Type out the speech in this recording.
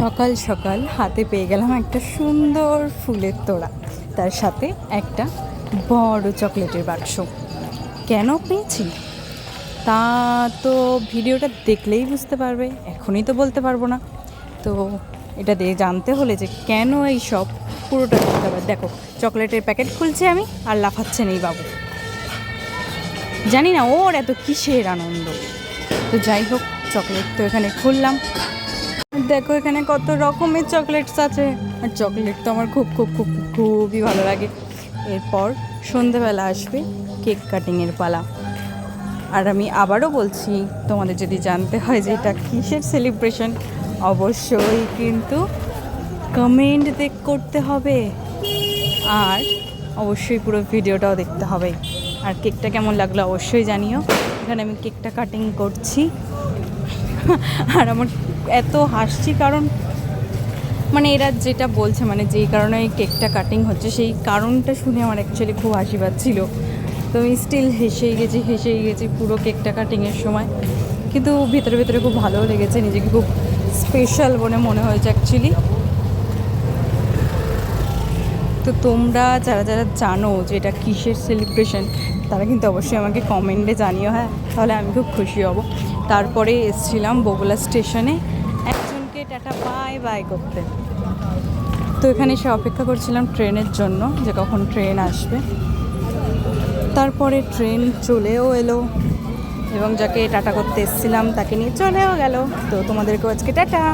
সকাল সকাল হাতে পেয়ে গেলাম একটা সুন্দর ফুলের তোড়া। তার সাথে একটা বড় চকলেটের বাক্স। কেন পেয়েছি? তা তো ভিডিওটা দেখলেই বুঝতে পারবে, এখনই তো বলতে পারব না। তো এটা দিয়ে জানতে হলে যে কেন এই সব পুরোটা দেখতে হবে। দেখো, চকলেটের প্যাকেট খুলছে আমি আর লাফাচ্ছেন এই বাবু। জানি না ওর এত কিসের আনন্দ। তো যাই হোক, চকলেট তো এখানে খুললাম। দেখো, এখানে কত রকমের চকলেটস আছে। আর চকলেট তো আমার খুব খুব খুব, খুবই ভালো লাগে। এরপর সন্ধেবেলা আসবে কেক কাটিংয়ের পালা। আর আমি আবারও বলছি, তোমাদের যদি জানতে হয় যে এটা কিসের সেলিব্রেশন অবশ্যই কিন্তু কমেন্ট দেখ করতে হবে। আর অবশ্যই পুরো ভিডিওটাও দেখতে হবে। আর কেকটা কেমন লাগল অবশ্যই জানিও। এখানে আমি কেকটা কাটিং করছি। আর আমার এত হাসছি কারণ মানে এরা যেটা বলছে মানে যেই কারণে এই কেকটা কাটিং হচ্ছে, সেই কারণটা শুনে আমার অ্যাকচুয়ালি খুব হাসি পাচ্ছিল। তো আমি স্টিল হেসেই গেছি হেসেই গেছি পুরো কেকটা কাটিংয়ের সময়। কিন্তু ভেতরে ভেতরে খুব ভালোও লেগেছে, নিজেকে খুব স্পেশাল বলে মনে হয়েছে অ্যাকচুয়ালি তো তোমরা যারা যারা জানো যে এটা কিসের সেলিব্রেশন তারা কিন্তু অবশ্যই আমাকে কমেন্টে জানিও হ্যাঁ? তাহলে আমি খুব খুশি হব। তারপরে এসছিলাম বগুলা স্টেশনে। একজনকে টাটা বাই বাই করতে। তো এখানে এসে অপেক্ষা করছিলাম ট্রেনের জন্য, যে কখন ট্রেন আসবে। তারপরে ট্রেন চলেও এলো, এবং যাকে টাটা করতে এসেছিলাম তাকে নিয়ে চলেও গেল। তো তোমাদেরকেও আজকে টাটা।